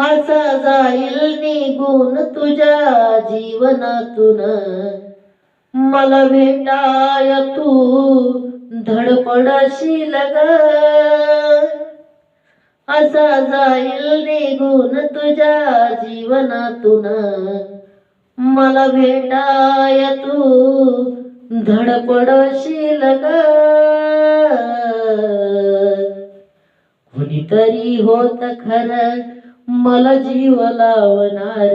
असा जाईल निघून तुझ्या जीवनातून. मला भेटाय तू धडपडशील ग असा जाईल निघून तुझ्या जीवनातून. मला भेटाय तू धडपडशील ग कुणीतरी होत खरं मला जीव लावणार.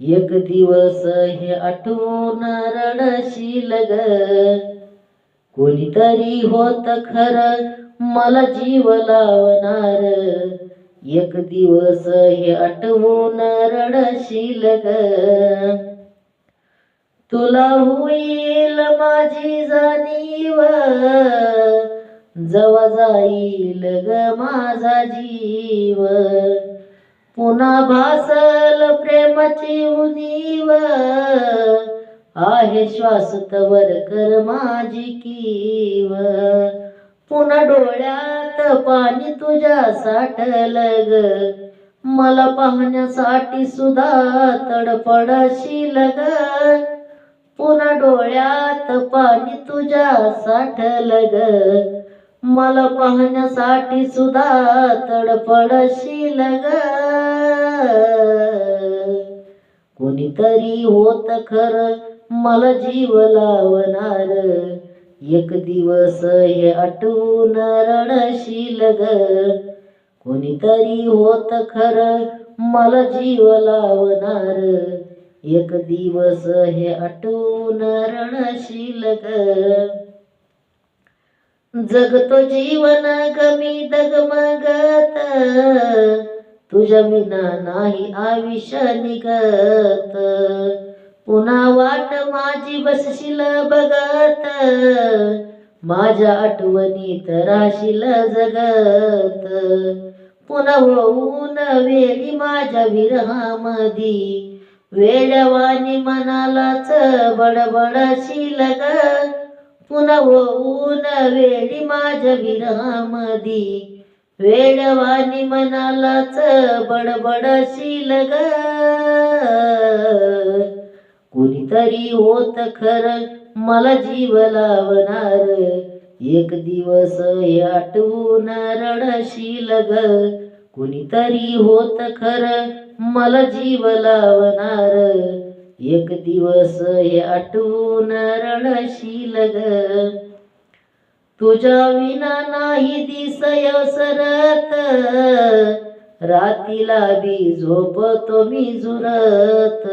एक दिवस हे आठवून रडशील ग. कोणीतरी होत खर मला जीव लावणार. एक दिवस हे आठवून रडशील ग. तुला होईल माझी जाणीव. जवा जाईल ग माझा जीव. पुन्हा भासल प्रेमाची उनीव आहे श्वास तवर कर माझी कीव. पुन्हा डोळ्यात पाणी तुझ्या साठल ग. मला पाहण्यासाठी सुद्धा तडपडशील ग. पुन्हा डोळ्यात पाणी तुझ्या साठल ग. मला पाहण्यासाठी सुद्धा तडफडशील ग. कोणीतरी होत खर मला जीव लावणार. एक दिवस हे आठवून रडशील ग. कोणीतरी होत खर मला जीव लावणार. एक दिवस हे आठवून रडशील ग. जगतो जीवन कमी दगमगत. तुझ्या विना नाही आयुष्य निगत पुन्हा वाट माझी बसशील बघत. माझ्या आठवणीत राशील जगत. पुन्हा होऊन वेळी माझ्या विरहामधी. वेळवानी मनालाच बडबडशील ग. पुन्हा होऊन वेळी माझ्या विरहामधी वेडवानी मनालाच बडबडशील ग. कुणीतरी होत खर मला जीव लावणार. एक दिवस हे आठवून रडशील ग. कुणीतरी होत खर मला जीव लावणार. एक दिवस हे आठवून रडशील ग. तुझ्या विना नाही दिसय सरत. रातीला बी झोपतो मी झुरत.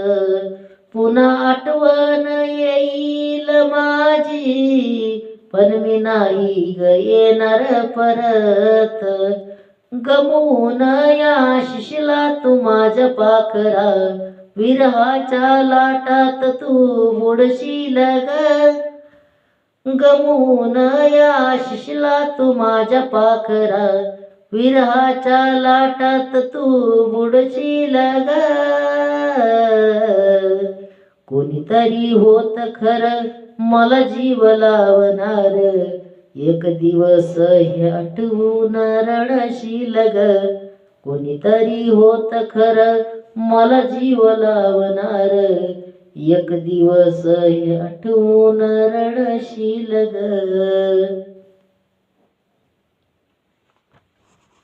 पुन्हा आठवण येईल माझी पण मी नाही ग येणार परत. गमवून या शिशला तू माझ्या पाखरा विरहाच्या लाटात तू बुडशील ग. गमवून या शिशला तू माझ्या पाखरा. विरहाच्या लाटात तू बुडशील ग. कोणीतरी होत खर मला जीव लावणार. एक दिवस हे आठवून रडशील ग. कोणीतरी होत खरं मला जीव लावणार. एक दिवस हे आठवून रडशील ग.